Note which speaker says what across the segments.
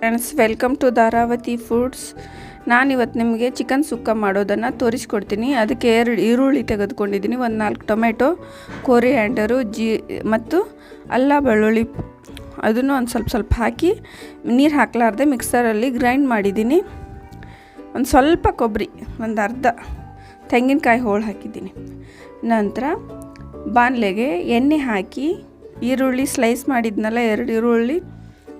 Speaker 1: Friends welcome to Dharavathi foods ನಾನಿವತ್ತು ನಿಮಗೆ chicken ಸುಕ್ಕ ಮಾಡೋದನ್ನು ತೋರಿಸ್ಕೊಡ್ತೀನಿ. ಅದಕ್ಕೆ ಎರಡು ಈರುಳ್ಳಿ ತೆಗೆದುಕೊಂಡಿದ್ದೀನಿ. ಒಂದು ನಾಲ್ಕು ಟೊಮೆಟೊ ಕೋರಿ ಹ್ಯಾಂಡರು ಜೀ ಮತ್ತು ಅಲ್ಲ ಬೆಳ್ಳುಳ್ಳಿ ಅದನ್ನು ಒಂದು ಸ್ವಲ್ಪ ಸ್ವಲ್ಪ ಹಾಕಿ ನೀರು ಹಾಕಲಾರ್ದೆ ಮಿಕ್ಸರಲ್ಲಿ ಗ್ರೈಂಡ್ ಮಾಡಿದ್ದೀನಿ. ಒಂದು ಸ್ವಲ್ಪ ಕೊಬ್ಬರಿ ಒಂದು ಅರ್ಧ ತೆಂಗಿನಕಾಯಿ ಹೋಳು ಹಾಕಿದ್ದೀನಿ. ನಂತರ ಬಾಣಲೆಗೆ ಎಣ್ಣೆ ಹಾಕಿ ಈರುಳ್ಳಿ ಸ್ಲೈಸ್ ಮಾಡಿದ್ನಲ್ಲ, ಎರಡು ಈರುಳ್ಳಿ.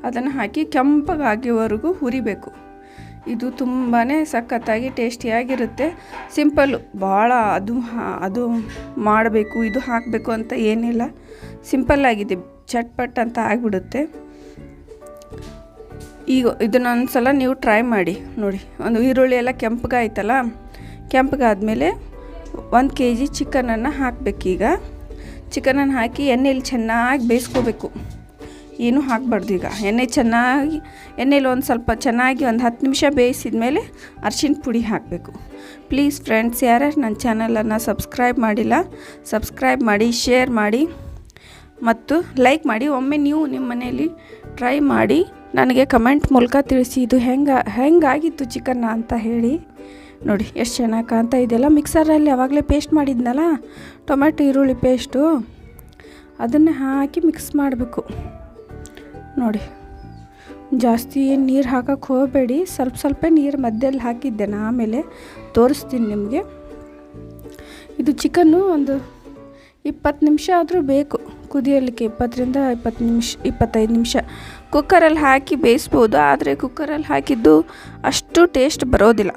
Speaker 1: ಅದನ್ನು ಹಾಕಿ ಕೆಂಪಗಾಗಿವರೆಗೂ ಹುರಿಬೇಕು. ಇದು ತುಂಬಾ ಸಖತ್ತಾಗಿ ಟೇಸ್ಟಿಯಾಗಿರುತ್ತೆ. ಸಿಂಪಲ್ಲು ಭಾಳ ಅದು ಅದು ಮಾಡಬೇಕು, ಇದು ಹಾಕಬೇಕು ಅಂತ ಏನಿಲ್ಲ. ಸಿಂಪಲ್ಲಾಗಿದೆ ಚಟ್ಪಟ್ ಅಂತ ಆಗಿಬಿಡುತ್ತೆ. ಈಗ ಇದನ್ನೊಂದು ಸಲ ನೀವು ಟ್ರೈ ಮಾಡಿ, ನೋಡಿ. ಒಂದು ಈರುಳ್ಳಿ ಎಲ್ಲ ಕೆಂಪಗಾಯ್ತಲ್ಲ? ಕೆಂಪಗಾದ್ಮೇಲೆ ಒಂದು ಕೆ ಜಿ ಚಿಕನನ್ನು ಹಾಕಬೇಕೀಗ. ಚಿಕನನ್ನು ಹಾಕಿ ಎಣ್ಣೆಯಲ್ಲಿ ಚೆನ್ನಾಗಿ ಬೇಯಿಸ್ಕೋಬೇಕು. ಏನೂ ಹಾಕಬಾರ್ದು ಈಗ. ಎಣ್ಣೆ ಚೆನ್ನಾಗಿ, ಎಣ್ಣೆಲಿ ಒಂದು ಸ್ವಲ್ಪ ಚೆನ್ನಾಗಿ ಒಂದು ಹತ್ತು ನಿಮಿಷ ಬೇಯಿಸಿದ ಮೇಲೆ ಅರ್ಶಿನ ಪುಡಿ ಹಾಕಬೇಕು. ಪ್ಲೀಸ್ ಫ್ರೆಂಡ್ಸ್ ಯಾರ್ಯಾರು ನನ್ನ ಚಾನಲನ್ನು ಸಬ್ಸ್ಕ್ರೈಬ್ ಮಾಡಿಲ್ಲ ಸಬ್ಸ್ಕ್ರೈಬ್ ಮಾಡಿ ಶೇರ್ ಮಾಡಿ, ಮತ್ತು ಲೈಕ್ ಮಾಡಿ. ಒಮ್ಮೆ ನೀವು ನಿಮ್ಮ ಮನೆಯಲ್ಲಿ ಟ್ರೈ ಮಾಡಿ, ನನಗೆ ಕಮೆಂಟ್ ಮೂಲಕ ತಿಳಿಸಿ. ಇದು ಹೆಂಗೆ, ಹೆಂಗಾಗಿತ್ತು ಚಿಕನ್ನ ಅಂತ ಹೇಳಿ ನೋಡಿ, ಎಷ್ಟು ಚೆನ್ನಾಗಿ ಕಾಣ್ತಾ ಇದೆಯಲ್ಲ ಮಿಕ್ಸರಲ್ಲಿ ಆವಾಗಲೇ ಪೇಸ್ಟ್ ಮಾಡಿದ್ನಲ್ಲ ಟೊಮೆಟೊ ಈರುಳ್ಳಿ ಪೇಸ್ಟು ಅದನ್ನು ಹಾಕಿ ಮಿಕ್ಸ್ ಮಾಡಬೇಕು. ನೋಡಿ. ಜಾಸ್ತಿ ನೀರು ಹಾಕಕ್ಕೆ ಹೋಗಬೇಡಿ. ಸ್ವಲ್ಪ ಸ್ವಲ್ಪ ನೀರು ಮಧ್ಯದಲ್ಲಿ ಹಾಕಿದ್ದೆ ನಾ ಆಮೇಲೆ ತೋರಿಸ್ತೀನಿ ನಿಮಗೆ. ಇದು ಚಿಕನ್ನು ಒಂದು ಇಪ್ಪತ್ತು ನಿಮಿಷ ಆದರೂ ಬೇಕು. ಕುದಿಯಲಿಕ್ಕೆ ಇಪ್ಪತ್ತರಿಂದ ಇಪ್ಪತ್ತು ನಿಮಿಷ, ಇಪ್ಪತ್ತೈದು ನಿಮಿಷ. ಕುಕ್ಕರಲ್ಲಿ ಹಾಕಿ ಬೇಯಿಸ್ಬೋದು. ಆದರೆ ಕುಕ್ಕರಲ್ಲಿ ಹಾಕಿದ್ದು ಅಷ್ಟು ಟೇಸ್ಟ್ ಬರೋದಿಲ್ಲ.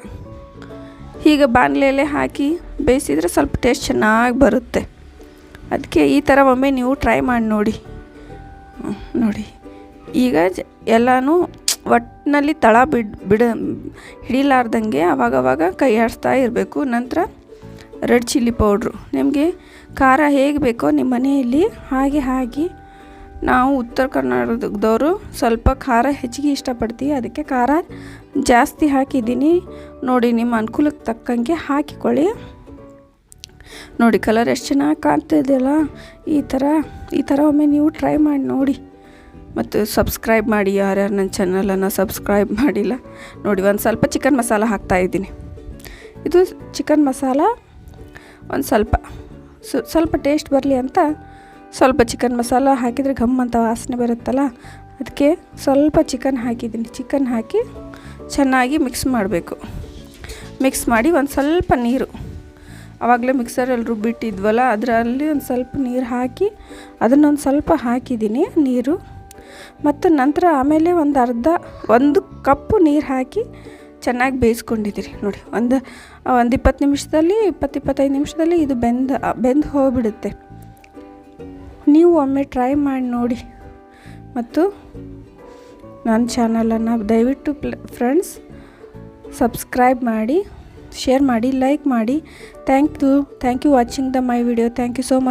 Speaker 1: ಹೀಗೆ ಬಾಣಲೆಯಲ್ಲೇ ಹಾಕಿ ಬೇಯಿಸಿದರೆ ಸ್ವಲ್ಪ ಟೇಸ್ಟ್ ಚೆನ್ನಾಗಿ ಬರುತ್ತೆ. ಅದಕ್ಕೆ ಈ ಥರ ಒಮ್ಮೆ ನೀವು ಟ್ರೈ ಮಾಡಿ ನೋಡಿ. ನೋಡಿ. ಈಗ ಎಲ್ಲನೂ ಒಟ್ಟಿನಲ್ಲಿ ತಳ ಬಿಡ್, ಬಿಡ, ಹಿಡಿಲಾರ್ದಂಗೆ ಅವಾಗವಾಗ ಕೈ ಆಡಿಸ್ತಾ ಇರಬೇಕು. ನಂತರ ರೆಡ್ ಚಿಲ್ಲಿ ಪೌಡ್ರು. ನಿಮಗೆ ಖಾರ ಹೇಗೆ ಬೇಕೋ ನಿಮ್ಮ ಮನೆಯಲ್ಲಿ ಹಾಗೆ ಹಾಗೆ ನಾವು ಉತ್ತರ ಕರ್ನಾಟಕದವರು ಸ್ವಲ್ಪ ಖಾರ ಹೆಚ್ಚಿಗೆ ಇಷ್ಟಪಡ್ತೀವಿ. ಅದಕ್ಕೆ ಖಾರ ಜಾಸ್ತಿ ಹಾಕಿದ್ದೀನಿ. ನೋಡಿ, ನಿಮ್ಮ ಅನುಕೂಲಕ್ಕೆ ತಕ್ಕಂಗೆ ಹಾಕಿಕೊಳ್ಳಿ. ನೋಡಿ ಕಲರ್ ಎಷ್ಟು ಚೆನ್ನಾಗಿ ಕಾಣ್ತಿದೆಯಲ್ಲ? ಈ ಥರ ಈ ಥರ ಒಮ್ಮೆ ನೀವು ಟ್ರೈ ಮಾಡಿ ನೋಡಿ. ಮತ್ತು ಸಬ್ಸ್ಕ್ರೈಬ್ ಮಾಡಿ ಯಾರ್ಯಾರು ನನ್ನ ಚಾನಲನ್ನು ಸಬ್ಸ್ಕ್ರೈಬ್ ಮಾಡಿಲ್ಲ, ನೋಡಿ ಒಂದು ಸ್ವಲ್ಪ ಚಿಕನ್ ಮಸಾಲ ಹಾಕ್ತಾಯಿದ್ದೀನಿ ಇದು ಚಿಕನ್ ಮಸಾಲ ಒಂದು ಸ್ವಲ್ಪ ಸ್ವಲ್ಪ ಟೇಸ್ಟ್ ಬರಲಿ ಅಂತ ಸ್ವಲ್ಪ ಚಿಕನ್ ಮಸಾಲ ಹಾಕಿದರೆ ಘಮ್ ಅಂತ ವಾಸನೆ ಬರುತ್ತಲ್ಲ, ಅದಕ್ಕೆ ಸ್ವಲ್ಪ ಚಿಕನ್ ಹಾಕಿದ್ದೀನಿ. ಚಿಕನ್ ಹಾಕಿ ಚೆನ್ನಾಗಿ ಮಿಕ್ಸ್ ಮಾಡಬೇಕು. ಮಿಕ್ಸ್ ಮಾಡಿ ಒಂದು ಸ್ವಲ್ಪ ನೀರು, ಆವಾಗಲೇ ಮಿಕ್ಸರಲ್ಲಿ ರುಬ್ಬಿಟ್ಟಿದ್ವಲ್ಲ, ಅದರಲ್ಲಿ ಒಂದು ಸ್ವಲ್ಪ ನೀರು ಹಾಕಿ ಅದನ್ನೊಂದು ಸ್ವಲ್ಪ ಹಾಕಿದ್ದೀನಿ, ನೀರು ಮತ್ತು ನಂತರ ಆಮೇಲೆ ಒಂದು ಅರ್ಧ, ಒಂದು ಕಪ್ಪು ನೀರು ಹಾಕಿ ಚೆನ್ನಾಗಿ ಬೇಯಿಸ್ಕೊಂಡಿದ್ದೀರಿ. ನೋಡಿ, ಒಂದು ಒಂದು ಇಪ್ಪತ್ತು ನಿಮಿಷದಲ್ಲಿ, ಇಪ್ಪತ್ತು ಇಪ್ಪತ್ತೈದು ನಿಮಿಷದಲ್ಲಿ ಇದು ಬೆಂದು ಬೆಂದು ಹೋಗಿಬಿಡುತ್ತೆ. ನೀವು ಒಮ್ಮೆ ಟ್ರೈ ಮಾಡಿ ನೋಡಿ. ಮತ್ತು ನನ್ನ ಚಾನಲನ್ನು ದಯವಿಟ್ಟು ಪ್ಲ, ಫ್ರೆಂಡ್ಸ್, ಸಬ್ಸ್ಕ್ರೈಬ್ ಮಾಡಿ, ಶೇರ್ ಮಾಡಿ, ಲೈಕ್ ಮಾಡಿ. Thank you thank you watching the my video. Thank you so much.